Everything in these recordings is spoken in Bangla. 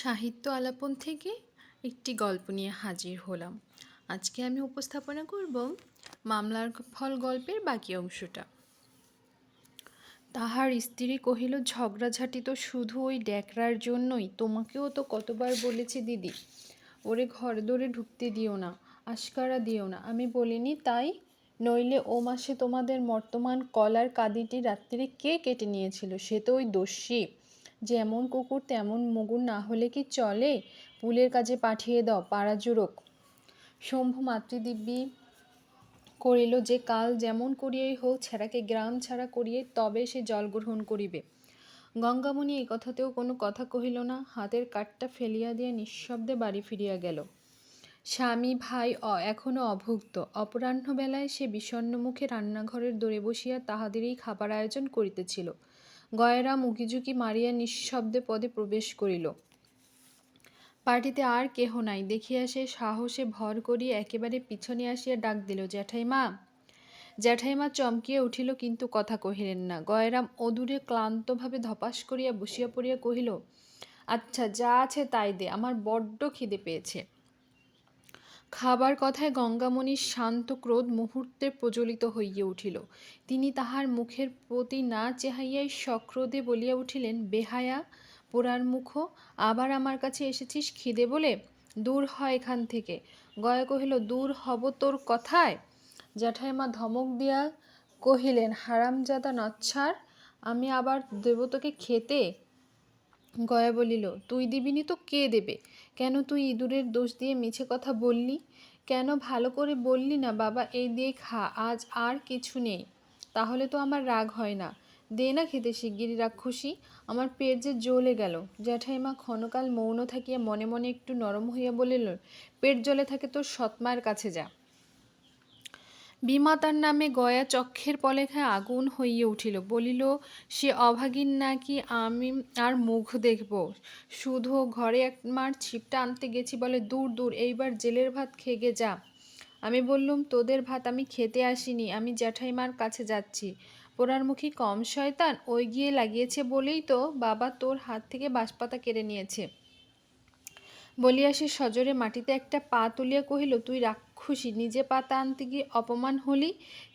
সাহিত্য আলাপন থেকে একটি গল্প নিয়ে হাজির হলাম। আজকে আমি উপস্থাপনা করব মামলার ফল গল্পের বাকি অংশটা। তাহার স্ত্রী কহিল, ঝগড়াঝাটি তো শুধু ওই ড্যাকরার জন্যই। তোমাকেও তো কতবার বলেছি দিদি, ওরে ঘর দরে ঢুকতে দিও না, আশকারা দিও না। আমি বলিনি, তাই নইলে ও মাসে তোমাদের বর্তমান কলার কাদিটি রাত্রিরে কে কেটে নিয়েছিল? সে তো ওই দস্যি। যেমন কুকুর, তেমন মুগুর না হলে কি চলে? পুলের কাজে পাঠিয়ে দাও, পাড়া জুড়োক। শম্ভু মাতৃদিব্যি করিল যে, কাল যেমন করিয়াই হোক, ছেঁড়াকে গ্রাম ছাড়া করিয়ে তবে সে জল গ্রহণ করিবে। গঙ্গামণি এই কথাতেও কোনো কথা কহিল না, হাতের কাঠটা ফেলিয়া দিয়া নিঃশব্দে বাড়ি ফিরিয়া গেল। স্বামী, ভাই, অ এখনও অভুক্ত। অপরাহ্নবেলায় সে বিষণ্ণ মুখে রান্নাঘরের দোরে বসিয়া তাহাদেরই খাবার আয়োজন করিতেছিল। গয়রাম উকিঝুঁকি মারিয়া নিঃশব্দে পদে প্রবেশ করিল। পার্টিতে আর কেহ নাই, দেখিয়া সে সাহসে ভর করিয়া একেবারে পিছনে আসিয়া ডাক দিল, জ্যাঠাইমা জ্যাঠাইমা চমকিয়া উঠিল কিন্তু কথা কহিলেন না। গয়রাম অদূরে ক্লান্তভাবে ধপাস করিয়া বসিয়া পড়িয়া কহিল আচ্ছা যা আছে তাই দে, আমার বড্ড খিদে পেয়েছে। খাবার কথায় গঙ্গামণির শান্ত ক্রোধ মুহূর্তে প্রজ্বলিত হইয়া উঠিল। তিনি তাহার মুখের প্রতি না চেহাইয়াই সক্রোধে বলিয়া উঠিলেন, বেহায়া, পোড়ার মুখ, আবার আমার কাছে এসেছিস খিদে বলে? দূর হয় এখান থেকে গয়া কহিল, দূর হব তোর কথায় জ্যাঠাইমা ধমক দিয়া কহিলেন, হারামজাদা নচ্ছার, আমি আবার দেব তোকে খেতে গয়া বলিল, তুই দিবিনি তো কে দেবে? কেন তুই ইঁদুরের দোষ দিয়ে মিছে কথা বললি? কেন ভালো করে বললি না, বাবা, এই দিয়ে খা আজ আর কিছু নেই। তাহলে তো আমার রাগ হয় না। দে না খেতে শিগগিরি রাক্ষসী। আমার পেট যে জ্বলে গেল। জ্যাঠাইমা ক্ষণকাল মৌন থাকিয়া মনে মনে একটু নরম হইয়া বলিল, পেট জ্বলে থাকে তোর সৎমার কাছে যা। বিমাতার নামে গয়া চক্ষের পলেখায় আগুন হইয়া উঠিল। বলিল, সে অভাগীর নাকি আমি আর মুখ দেখব? শুধু ঘরে এক মার ছিপটা আনতে গেছি বলে দূর দূর, এইবার জেলের ভাত খেগে যা। আমি বললুম, তোদের ভাত আমি খেতে আসিনি, আমি জ্যাঠাইমার কাছে যাচ্ছি। পোড়ার মুখী কম শয়তান, ওই গিয়ে লাগিয়েছে বলেই তো বাবা তোর হাত থেকে বাঁশপাতা কেড়ে নিয়েছে। বলিয়া সে সজরে মাটিতে একটা পা তুলিয়া কহিল, তুই রাক্ষসী নিজে পাতা আনতে গিয়ে অপমান হলি?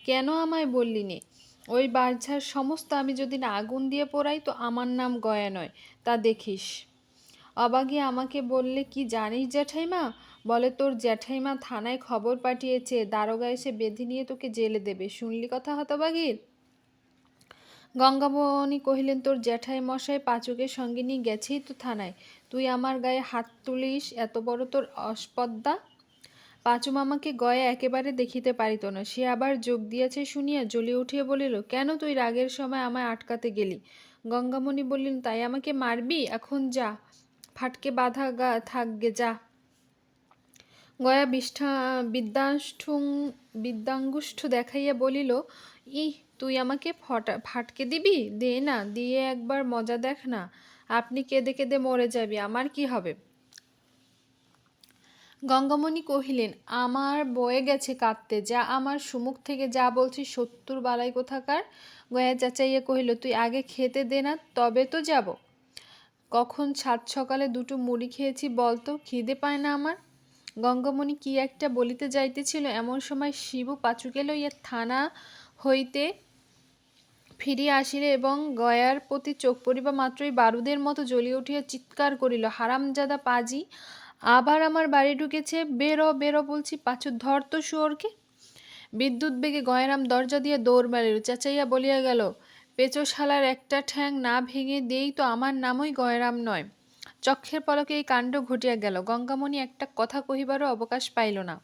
কেন আমায় বললি নে ওই বারঝার সমস্ত আমি যদি না আগুন দিয়ে পোড়াই তো আমার নাম গয়া নয়, তা দেখিস। অবাগি আমাকে বললে, কি জানিস জ্যাঠাইমা? বলে, তোর জ্যাঠাইমা থানায় খবর পাঠিয়েছে, দারোগা এসে বেঁধে নিয়ে তোকে জেলে দেবে। শুনলি কথা হতবাগির? গঙ্গাবনী কহিলেন, তোর জ্যাঠাই মশাই পাচুকের সঙ্গে নিয়ে গেছেই তো থানায়। তুই আমার গায়ে হাত তুলিস, এত বড় তোর অস্পদ্দা? পাঁচু মামাকে গয়ে একেবারে দেখিতে পারিত না। সে আবার যোগ দিয়াছে শুনিয়া জ্বলিয়ে উঠিয়া বলিল, কেন তুই রাগের সময় আমায় আটকাতে গেলি? গঙ্গামণি বললেন, তাই আমাকে মারবি? এখন যা। ফাটকে বাধা গা, থাকগে, যা। গয়া বিষ্ঠা বিদ্যাষ্ঠুং বিদ্যাঙ্গুষ্ঠ দেখাইয়া বলিল ই তুই আমাকে ফটা, ফাটকে দিবি? দে না, দিয়ে একবার মজা দেখ না। আপনি কেঁদে কেঁদে মরে যাবি। আমার কি হবে? গঙ্গামণি কহিলেন, আমার বয়ে গেছে কাঁদতে, যা আমার সুমুখ থেকে যা বলছি সত্তর বালাই কোথাকার? গয়া চাচাইয়া কহিল, তুই আগে খেতে দে না, তবে তো যাব। কখন সাত সকালে দুটো মুড়ি খেয়েছি বলতো খিদে পায় না আমার? গঙ্গামণি কি একটা বলিতে যাইতেছিল, এমন সময় শিবু পাচুকে লইয়া থানা হইতে ফিরিয়া আসিলে এবং গয়ার প্রতি চোখ পড়িবা মাত্রই বারুদের মতো জ্বলিয়ে উঠিয়া চিৎকার করিল, হারামজাদা পাজি আবার আমার বাড়ি ঢুকেছে, বেরো বেরো বলছি পাঁচু ধর তো শুয়োরকে। বিদ্যুৎ বেগে গয়রাম দরজা দিয়ে দৌড় মারিল, চেঁচাইয়া বলিয়া গেল, পেচোশালার একটা ঠ্যাং না ভেঙে দিয়েই তো আমার নামই গয়রাম নয়। চক্ষের পলকে এই কাণ্ড ঘটিয়া গেল, গঙ্গামণি একটা কথা কহিবারও অবকাশ পাইল না।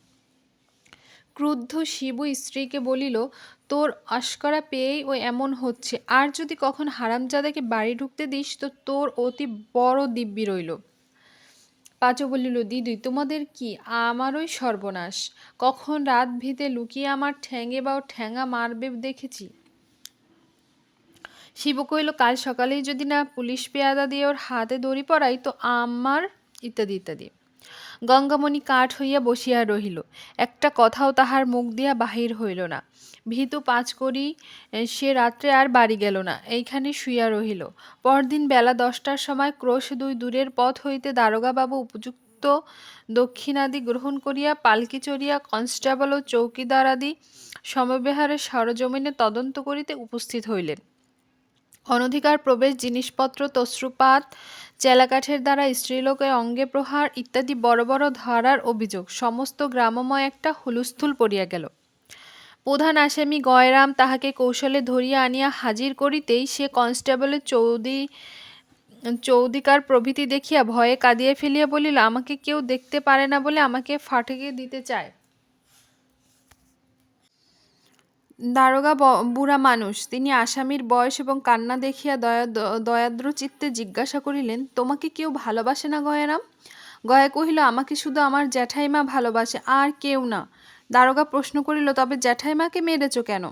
ক্রুদ্ধ শিবু স্ত্রীকে বলিল, তোর আশকরা পেয়েই ও এমন হচ্ছে, আর যদি কখন হারামজাদাকে বাড়ি ঢুকতে দিস তো তোর অতি বড় দিব্যি রইল। পাঁচু বলিল দিদি তোমাদের কি আমারই সর্বনাশ? কখন রাত ভিতে লুকিয়ে আমার ঠ্যাঙে বা ঠ্যাঙা মারবে দেখেছি। শিব কহিল, কাল সকালেই যদি না পুলিশ পেয়াদা দিয়ে ওর হাতে দড়ি পড়াই তো আমার ইত্যাদি ইত্যাদি। গঙ্গামণি কাঠ হইয়া বসিয়া রহিল। একটা কথাও তাহার মুখ দিয়া বাহির হইল না। ভীতু পাঁচ করি সে রাত্রে আর বাড়ি গেল না, এইখানে শুইয়া রহিল। পরদিন বেলা দশটার সময় ক্রোশ দুই দূরের পথ হইতে দারোগাবাবু উপযুক্ত দক্ষিণাদি গ্রহণ করিয়া পালকি চড়িয়া কনস্টেবল ও চৌকিদার আদি সমবিহারে সরজমিনে তদন্ত করিতে উপস্থিত হইলেন। অনধিকার, প্রবেশ, জিনিসপত্র তশ্রুপাত চেলাকাঠের দ্বারা স্ত্রীলোকের অঙ্গে প্রহার ইত্যাদি বড় বড় ধারার অভিযোগ। সমস্ত গ্রামময় একটা হুলুস্থুল পড়িয়া গেল। প্রধান আসামি গয়রাম তাহাকে কৌশলে ধরিয়া আনিয়া হাজির করিতেই সে কনস্টেবলের চৌদি, চৌদিকার প্রভৃতি দেখিয়া ভয়ে কাঁদিয়া ফেলিয়া বলিল, আমাকে কেউ দেখতে পারে না বলে আমাকে ফাটিয়ে দিতে চায়। দারোগা বুড়া মানুষ, তিনি আসামির বয়স এবং কান্না দেখিয়া দয়া দয়াদ্র চিত্তে জিজ্ঞাসা করিলেন, তোমাকে কেউ ভালোবাসে না গয়ারাম? গয়া কহিল, আমাকে শুধু আমার জ্যাঠাইমা ভালোবাসে, আর কেউ না। দারোগা প্রশ্ন করিল, তবে জ্যাঠাইমাকে মেরেছ কেন?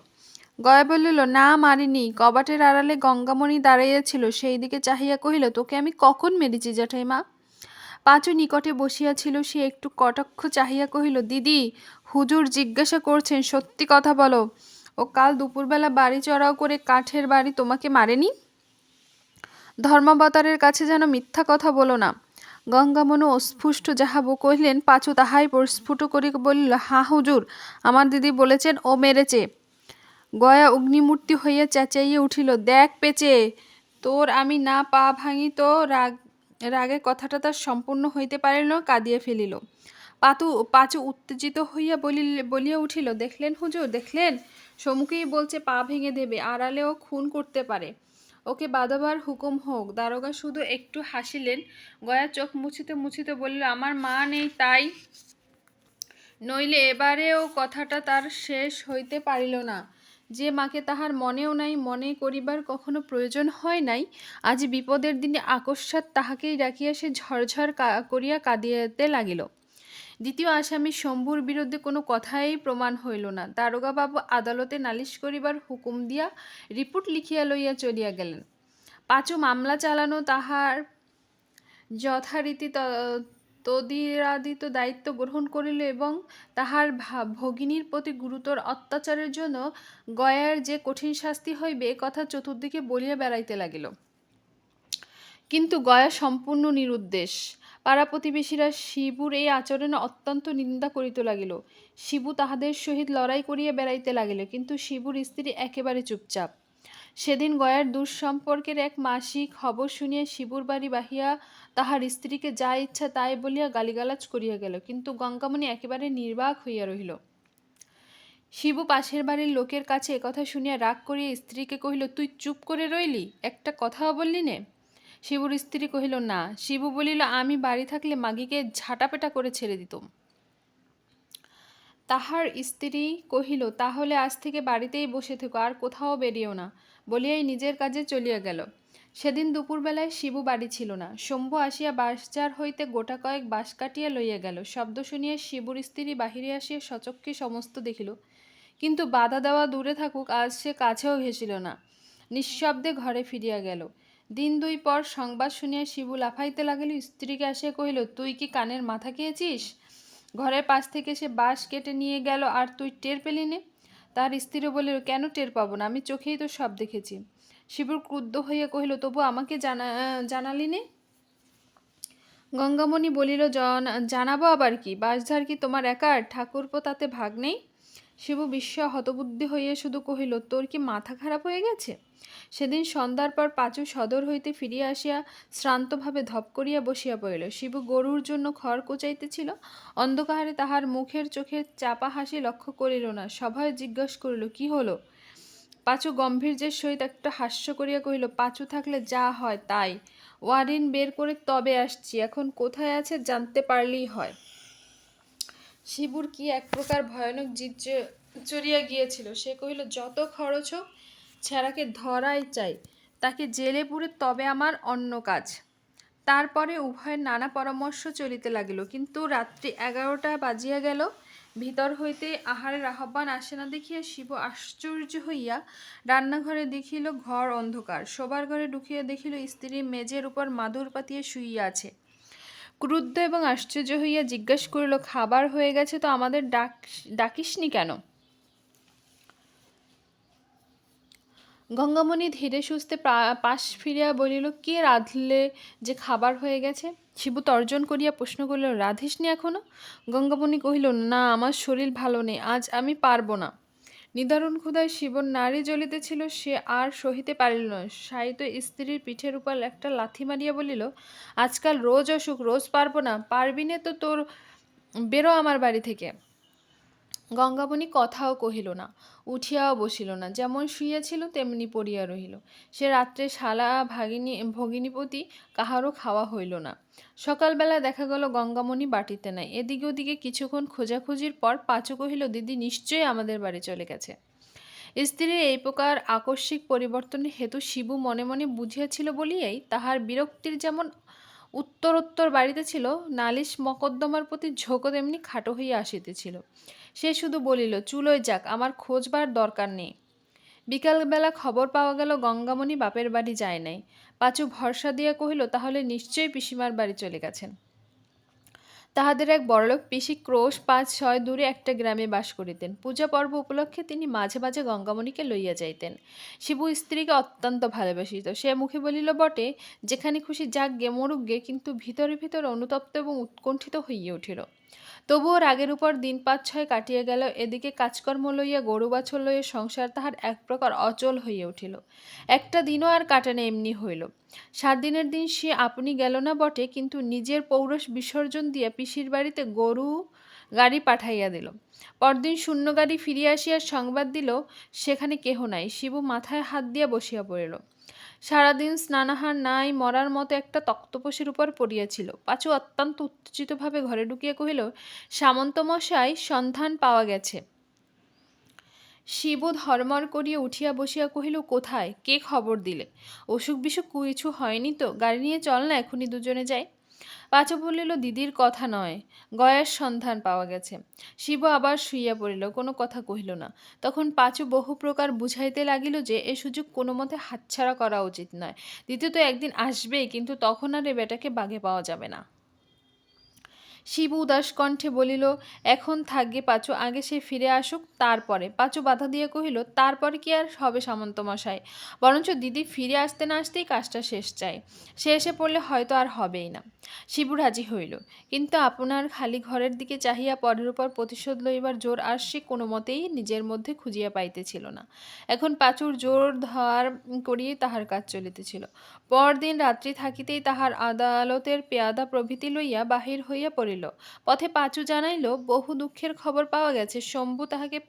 গয়া বলিল, না, মারিনি, কবাটের আড়ালে গঙ্গামণি দাঁড়াইয়াছিল সেই দিকে চাহিয়া কহিল, তোকে আমি কখন মেরেছি জ্যাঠাইমা? পাঁচু নিকটে বসিয়াছিল, সে একটু কটাক্ষ চাহিয়া কহিল, দিদি, হুজুর জিজ্ঞাসা করছেন, সত্যি কথা বলো। ও কাল দুপুরবেলা বাড়ি চড়াও করে কাঠের বাড়ি তোমাকে মারেনি? ধর্মাবতারের কাছে যেন মিথ্যা কথা বলো না। গঙ্গামনু অস্ফুষ্ট যাহা বো কহিলেন পাঁচু তাহাই প্রস্ফুট করি বলিল, হা হুজুর, আমার দিদি বলেছেন ও মেরেছে। গয়া অগ্নিমূর্তি হইয়া চেঁচাইয়া উঠিল, দেখ পেচে, তোর আমি না পা ভাঙি তো রাগ রাগে কথাটা তার সম্পূর্ণ হইতে পারিল কাঁদিয়া ফেলিল। পাতু পাঁচু উত্তেজিত হইয়া বলিল, বলিয়া উঠিল, দেখলেন হুজুর, দেখলেন? সমুখেই বলছে, পা ভেঙে দেবে, আড়ালেও খুন করতে পারে। ওকে বাঁধাবার হুকুম হোক। দারোগা শুধু একটু হাসিলেন, গয়া চোখ মুছিতে মুছিতে বলল, আমার মা নেই, তাই নইলে এবারেও কথাটা তার শেষ হইতে পারিল না। যে মাকে তাহার মনেও নাই, মনে করিবার কখনো প্রয়োজন হয় নাই। আজ বিপদের দিনে আকস্মাৎ তাহাকেই ডাকিয়া সে ঝরঝর করিয়া কাঁদিয়াতে লাগিল। দ্বিতীয় আসামি শম্ভুর বিরুদ্ধে কোনো কথাই প্রমাণ হইল না। দারোগাবাবু আদালতে নালিশ করিবার হুকুম দিয়া রিপোর্ট লিখিয়া লইয়া চলিয়া গেলেন। পাঁচু মামলা চালানো তাহার যথারীতি তদিরাদিত দায়িত্ব গ্রহণ করিল এবং তাহার ভগিনীর প্রতি গুরুতর অত্যাচারের জন্য গয়ার যে কঠিন শাস্তি হইবে কথা চতুর্দিকে বলিয়া বেড়াইতে লাগিল। কিন্তু গয়া সম্পূর্ণ নিরুদ্দেশ। পাড়া প্রতিবেশীরা শিবুর এই আচরণে অত্যন্ত নিন্দা করিতে লাগিল। শিবু তাহাদের সহিত লড়াই করিয়া বেড়াইতে লাগিল, কিন্তু শিবুর স্ত্রী একেবারে চুপচাপ। সেদিন গয়ার দুঃসম্পর্কের এক মাসি খবর শুনিয়া শিবুর বাড়ি বাহিয়া তাহার স্ত্রীকে যা ইচ্ছা তাই বলিয়া গালিগালাজ করিয়া গেল, কিন্তু গঙ্গামণি একেবারে নির্বাক হইয়া রহিল। শিবু পাশের বাড়ির লোকের কাছে একথা শুনিয়া রাগ করিয়া স্ত্রীকে কহিল, তুই চুপ করে রইলি? একটা কথাও বললি নে? শিবুর স্ত্রী কহিল, না। শিবু বলিল, আমি বাড়ি থাকলে মাগিকে ঝাঁটাপেটা করে ছেড়ে দিতুম। তাহার স্ত্রী কহিল, তাহলে আজ থেকে বাড়িতেই বসে থেকো, আর কোথাও বেরিয়েও না। বলিয়াই নিজের কাজে চলিয়া গেল। সেদিন দুপুরবেলায় শিবু বাড়ি ছিল না। শম্ভু আসিয়া বাঁশঝাড় হইতে গোটা কয়েক বাঁশ কাটিয়া লইয়া গেল। শব্দ শুনিয়া শিবুর স্ত্রী বাহিরে আসিয়া সচক্ষে সমস্ত দেখিল। কিন্তু বাধা দেওয়া দূরে থাকুক, আজ সে কাছেও ঘেঁষিল না। নিঃশব্দে ঘরে ফিরিয়া গেল। দিন দুই পর সংবাদ শুনিয়া শিবু লাফাইতে লাগিল। স্ত্রীকে আসিয়া কহিল, তুই কি কানের মাথা খেয়েছিস? ঘরের পাশ থেকে সে বাঁশ কেটে নিয়ে গেল আর তুই টের পেলি নে? তার স্ত্রী বলিল, কেন টের পাবো না? আমি চোখেই তো সব দেখেছি। শিবুর ক্রুদ্ধ হইয়া কহিল, তবু আমাকে জানা, জানালি নে? গঙ্গামণি বলিল, "জন- জানাব আবার কি? বাঁশঝাড় কি তোমার একার? ঠাকুরপো তাতে ভাগ নেই? শিবু বিস্ময় হতবুদ্ধি হইয়া শুধু কহিল, তোর কি মাথা খারাপ হয়ে গেছে? সেদিন সন্ধ্যার পর পাঁচু সদর হইতে ফিরিয়া আসিয়া শ্রান্তভাবে ধপ করিয়া বসিয়া পড়িল। শিবু গরুর জন্য খড় কোচাইতেছিল, অন্ধকারে তাহার মুখের চোখের চাপা হাসি লক্ষ্য করিল না। সভয়ে জিজ্ঞাস করিল, কি হলো? পাঁচু গম্ভীর্যের সহিত একটা হাস্য করিয়া কহিল, পাঁচু থাকলে যা হয় তাই। ওয়ারিন বের করে তবে আসছি। এখন কোথায় আছে জানতে পারলেই হয়। শিবুর কি এক প্রকার ভয়ানক জিদ চড়িয়া গিয়েছিল? সে কহিল, যত খরচ হোক, ছেঁড়াকে ধরাই চাই। তাকে জেলে পুরে তবে আমার অন্য কাজ। তারপরে উভয়ের নানা পরামর্শ চলিতে লাগিল। কিন্তু রাত্রি এগারোটা বাজিয়া গেল। ভিতর হইতে আহারের আহ্বান আসে না দেখিয়া শিব আশ্চর্য হইয়া রান্নাঘরে দেখিল ঘর অন্ধকার। শোবার ঘরে ঢুকিয়া দেখিল স্ত্রী মেজের উপর মাদুর পাতিয়া শুইয়া আছে। ক্রুদ্ধ এবং আশ্চর্য হইয়া জিজ্ঞাস করিল, খাবার হয়ে গেছে তো আমাদের ডাক, ডাকিসনি কেন? গঙ্গামণি ধীরে সুস্থে পাশ ফিরিয়া বলিল, কে রাঁধলে যে খাবার হয়ে গেছে? শিবু তর্জন করিয়া প্রশ্ন করিল, রাধিসনি এখনও? গঙ্গামণি কহিল, না, আমার শরীর ভালো নেই, আজ আমি পারব না। নিদারুণ ক্ষুধায় শিবর নারী জ্বলিতেছিল সে আর সহিতে পারিল না। সাইত স্ত্রীর পিঠের উপর একটা লাথি মারিয়া বলিল, আজকাল রোজ অসুখ, রোজ পারব না। পারবি না তো তোর, বেরো আমার বাড়ি থেকে। গঙ্গাবনী কথাও কহিল না, উঠিয়াও বসিল না, যেমন শুইয়াছিল তেমনি পড়িয়া রহিল। সে রাত্রে শালা ভাগিনী, ভগিনীপতি কাহারও খাওয়া হইল না। সকালবেলা দেখা গেল গঙ্গামণি বাটিতে নাই। এদিকে ওদিকে কিছুক্ষণ খোঁজাখুঁজির পর পাঁচু কহিল, দিদি, নিশ্চয়ই আমাদের বাড়ি চলে গেছে। স্ত্রীর এই প্রকার আকস্মিক পরিবর্তনের হেতু শিবু মনে মনে বুঝিয়াছিল বলিয়াই তাহার বিরক্তির যেমন উত্তরোত্তর বাড়িতে ছিল, নালিশ মকদ্দমার প্রতি ঝোঁকও তেমনি খাটো হইয়া আসিতেছিল। সে শুধু বলিল, চুলোয় যাক, আমার খোঁজবার দরকার নেই। বিকালবেলা খবর পাওয়া গেল, গঙ্গামণি বাপের বাড়ি যায় নাই। পাঁচু ভরসা দিয়া কহিল, তাহলে নিশ্চয়ই পিসিমার বাড়ি চলে গেছেন। তাহাদের এক বড়লোক পিসি ক্রোশ পাঁচ ছয় দূরে একটা গ্রামে বাস করিতেন। পূজা পর্ব উপলক্ষে তিনি মাঝে মাঝে গঙ্গামণিকে লইয়া যাইতেন। শিবু স্ত্রীকে অত্যন্ত ভালোবাসিত। সে মুখে বলিল, বটে, যেখানে খুশি যাক গে, মরুক গে, কিন্তু ভিতরে ভিতরে অনুতপ্ত এবং উৎকণ্ঠিত হইয়া উঠিল। তবুও রাগের উপর দিন পাঁচ ছয় কাটিয়া গেল, এদিকে কাজকর্ম লইয়া গরু বাছর লইয়া সংসার তাহার এক প্রকার অচল হইয়া উঠিল। একটা দিনও আর কাটানে এমনি হইল। সাত দিনের দিন সে আপনি গেল না বটে, কিন্তু নিজের পৌরষ বিসর্জন দিয়া পিসির বাড়িতে গরু গাড়ি পাঠাইয়া দিল। পরদিন শূন্য গাড়ি ফিরিয়া আসিয়া সংবাদ দিল, সেখানে কেহ নাই, শিবু মাথায় হাত দিয়া বসিয়া পড়িল। সারাদিন স্নানাহার নাই, মরার মতো একটা তক্তপোষের উপর পড়িয়াছিল। পাঁচু অত্যন্ত উত্তেজিতভাবে ঘরে ঢুকিয়া কহিল সামন্তমশাই সন্ধান পাওয়া গেছে। শিবু ধর্মর করিয়া উঠিয়া বসিয়া কহিল, কোথায়? কে খবর দিলে? অসুখ বিসুখ কিছু হয়নি তো? গাড়ি নিয়ে চল না, এখনই দুজনে যাই। পাঁচু বলিল, দিদির কথা নয়, গয়ার সন্ধান পাওয়া গেছে। শিব আবার শুইয়া পড়িল, কোনো কথা কহিল না। তখন পাঁচু বহু প্রকার বুঝাইতে লাগিল যে, এ সুযোগ কোনো মতে হাতছাড়া করা উচিত নয়। দ্বিতীয়ত, একদিন আসবেই, কিন্তু তখন আর এ বেটাকে বাগে পাওয়া যাবে না। শিবু উদাস কণ্ঠে বলিল, এখন থাকবে পাঁচু, আগে সে ফিরে আসুক, তারপরে। পাঁচু বাধা দিয়ে কহিল, তারপরে কি আর হবে সামন্তমশাই বরঞ্চ দিদি ফিরে আসতে না আসতেই কাজটা শেষ চায়। সে এসে পড়লে হয়তো আর হবেই না। শিবু রাজি হইল। কিন্তু আপনার খালি ঘরের দিকে চাহিয়া পরের উপর প্রতিশোধ লইবার জোর আর সে কোনো মতেই নিজের মধ্যে খুঁজিয়া পাইতেছিল না। এখন পাঁচুর জোর ধার করিয়ে তাহার কাজ চলিতেছিল। পরদিন রাত্রি থাকিতেই তাহার আদালতের পেয়াদা প্রভৃতি লইয়া বাহির হইয়া পড়িল। পথে পাঁচু জানাইল, বহু দুঃখের খবর পাওয়া গেছে। শম্ভু তাহাকে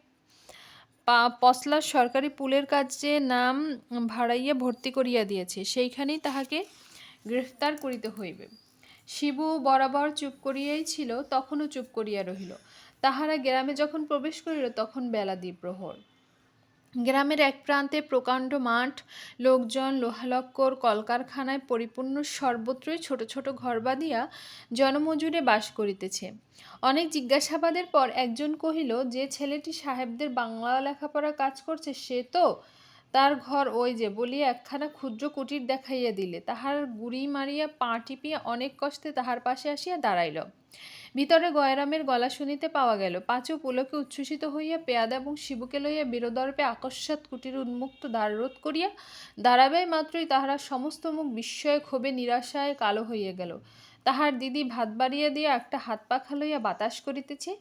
পা- পশলার সরকারি পুলের কাজে নাম ভাড়াইয়া ভর্তি করিয়া দিয়েছে। সেইখানেই তাহাকে গ্রেফতার করিতে হইবে। শিবু বরাবর চুপ করিয়াই ছিল, তখনও চুপ করিয়া রহিল। তাহারা গ্রামে যখন প্রবেশ করিল, তখন বেলা দ্বিপ্রহর। গ্রামের এক প্রান্তে প্রকাণ্ড মাঠ, লোকজন লোহালক্কর কলকারখানায় পরিপূর্ণ সর্বত্রই ছোট ছোট ঘর বাঁধিয়া জনমজুরে বাস করিতেছে। অনেক জিজ্ঞাসাবাদের পর একজন কহিল, যে ছেলেটি সাহেবদের বাংলা লেখাপড়া কাজ করছে, সে তো তার ঘর ওই যে, বলিয়া একখানা ক্ষুদ্র কুটির দেখাইয়া দিলে। তাহার গুড়ি মারিয়া পা টিপিয়া অনেক কষ্টে তাহার পাশে আসিয়া দাঁড়াইল। ভিতরে গয়রামের গলা শুনিতে পাওয়া গেল, পাঁচু পুলকে উচ্ছ্বসিত হইয়া পেয়াদা এবং শিবুকে লইয়া বীরদর্পে আকস্মাৎ কুটির উন্মুক্ত দ্বাররোধ করিয়া দাঁড়াবে মাত্রই তাহারা সমস্ত মুখ বিস্ময়ে ক্ষোভে নিরাশায় কালো হইয়া গেল। তাহার দিদি ভাত বাড়িয়া দিয়া একটা হাত পাখা লইয়া বাতাস করিতেছে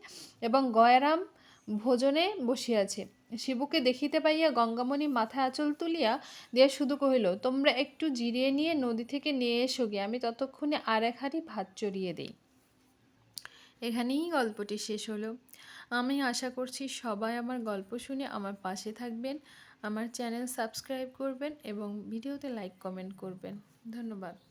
এবং গয়রাম ভোজনে বসিয়াছে। শিবুকে দেখিতে পাইয়া গঙ্গামণি মাথায় আঁচল তুলিয়া দিয়া শুধু কহিল, তোমরা একটু জিরিয়ে নিয়ে নদী থেকে নিয়ে এসো গে, আমি ততক্ষণে আর এক হাঁড়ি ভাত চড়িয়ে দেই। এখানেই গল্পটি শেষ হলো। আমি আশা করছি সবাই আমার গল্প শুনে আমার পাশে থাকবেন, আমার চ্যানেল সাবস্ক্রাইব করবেন এবং ভিডিওতে লাইক, কমেন্ট করবেন। ধন্যবাদ।